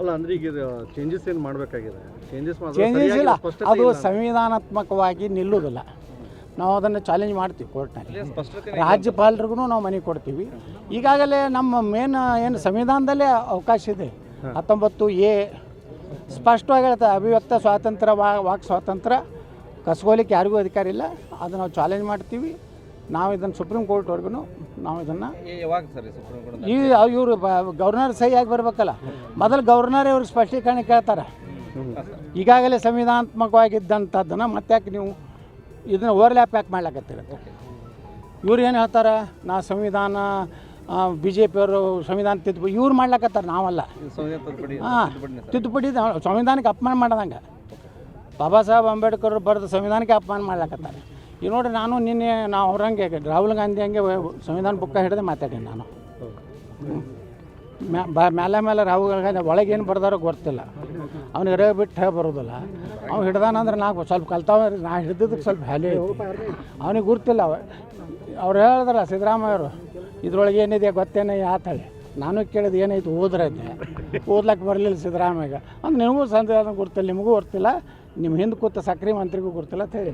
ಅಲ್ಲ ಅಂದ್ರೆ ಈಗ ಚೇಂಜಸ್ ಏನು ಮಾಡಬೇಕಾಗಿದೆ? ಚೇಂಜಸ್ ಚೇಂಜಸ್ ಇಲ್ಲ. ಅದು ಸಂವಿಧಾನಾತ್ಮಕವಾಗಿ ನಿಲ್ಲುವುದಿಲ್ಲ. ನಾವು ಅದನ್ನು ಚಾಲೆಂಜ್ ಮಾಡ್ತೀವಿ ಕೋರ್ಟ್ನಲ್ಲಿ ರಾಜ್ಯಪಾಲರಿಗೂ ನಾವು ಮನೆ ಕೊಡ್ತೀವಿ. ಈಗಾಗಲೇ ನಮ್ಮ ಮೇನ್ ಏನು ಸಂವಿಧಾನದಲ್ಲೇ ಅವಕಾಶ ಇದೆ. ಹತ್ತೊಂಬತ್ತು ಎ ಸ್ಪಷ್ಟವಾಗಿ ಹೇಳ್ತಾ ಅಭಿವ್ಯಕ್ತ ಸ್ವಾತಂತ್ರ್ಯ ವಾ ವಾಕ್ ಸ್ವಾತಂತ್ರ್ಯ ಕಸ್ಕೋಲಿಕ್ಕೆ ಯಾರಿಗೂ ಅಧಿಕಾರ ಇಲ್ಲ. ಅದು ನಾವು ಚಾಲೆಂಜ್ ಮಾಡ್ತೀವಿ. ನಾವು ಇದನ್ನು ಸುಪ್ರೀಂ ಕೋರ್ಟ್ವರೆಗೂ ನಾವು ಇದನ್ನು ಯಾವಾಗ ಸರ್ ಸುಪ್ರೀಂ ಕೋರ್ಟ್ ಈ ಇವರು ಗವರ್ನರ್ ಸಹಿಯಾಗಿ ಬರಬೇಕಲ್ಲ. ಮೊದಲು ಗವರ್ನರ್ ಇವ್ರು ಸ್ಪಷ್ಟೀಕರಣ ಕೇಳ್ತಾರೆ. ಈಗಾಗಲೇ ಸಂವಿಧಾನಾತ್ಮಕವಾಗಿದ್ದಂಥದ್ದನ್ನು ಮತ್ತೆ ಯಾಕೆ ನೀವು ಇದನ್ನ ಓವರ್ಲ್ಯಾಪ್ ಯಾಕೆ ಮಾಡ್ಲಾಕತ್ತೀರ ಇವ್ರು ಏನು ಹೇಳ್ತಾರೆ? ನಾ ಸಂವಿಧಾನ ಬಿ ಜೆ ಪಿಯವರು ಸಂವಿಧಾನ ತಿದ್ದುಪಡಿ ಇವ್ರು ಮಾಡ್ಲಾಕತ್ತಾರೆ ನಾವಲ್ಲ. ಹಾಂ ತಿದ್ದುಪಡಿ ಸಂವಿಧಾನಕ್ಕೆ ಅಪಮಾನ ಮಾಡ್ದಂಗೆ. ಬಾಬಾ ಸಾಹೇಬ್ ಅಂಬೇಡ್ಕರ್ ಬರೆದ ಸಂವಿಧಾನಕ್ಕೆ ಅಪಮಾನ ಮಾಡ್ಲಾಕತ್ತಾರೆ. ಈಗ ನೋಡಿ ನಾನು ನಿನ್ನೆ ನಾವು ಅವ್ರಂಗೆ ರಾಹುಲ್ ಗಾಂಧಿ ಹಂಗೆ ಸಂವಿಧಾನ ಬುಕ್ಕ ಹಿಡಿದು ಮಾತಾಡೀನಿ ನಾನು. ಮ್ಯಾ- ಮೇಲೆ ಮೇಲೆ ರಾಹುಲ್ ಗಾಂಧಿ ಒಳಗೆ ಏನು ಬರ್ದಾರೋ ಗೊತ್ತಿಲ್ಲ. ಅವ್ನಿಗೆ ರೇ ಬಿಟ್ಟು ಬರೋದಿಲ್ಲ. ಅವ್ನು ಹಿಡ್ದಾನಂದ್ರೆ ನಾವು ಸ್ವಲ್ಪ ಕಲ್ತಾವ ನಾ ಹಿಡ್ದಿದ್ದಕ್ಕೆ ಸ್ವಲ್ಪ ವ್ಯಾಲ್ಯೂ ಅವ್ನಿಗೆ ಗುರ್ತಿಲ್ಲ ಅವ. ಅವ್ರು ಹೇಳಿದ್ರಲ್ಲ ಸಿದ್ದರಾಮಯ್ಯವರು, ಇದ್ರೊಳಗೆ ಏನಿದೆ ಗೊತ್ತೇನೆ ಯಾತಳೆ ನಾನು ಕೇಳಿದ ಏನೈತೆ ಓದ್ರೈತೆ. ಓದ್ಲಕ್ಕೆ ಬರಲಿಲ್ಲ ಸಿದ್ದರಾಮಯ್ಯ. ಅಂದ್ರೆ ನಿಮಗೂ ಸಂದೇಹ ಗುರ್ತಿಲ್ಲ, ನಿಮಗೂ ಗೊತ್ತಿಲ್ಲ. ನಿಮ್ಮ ಹಿಂದೆ ಕೂತ ಸಕ್ರೆ ಮಂತ್ರಿಗೂ ಗೊತ್ತಿಲ್ಲ ಅಂತ ಹೇಳಿ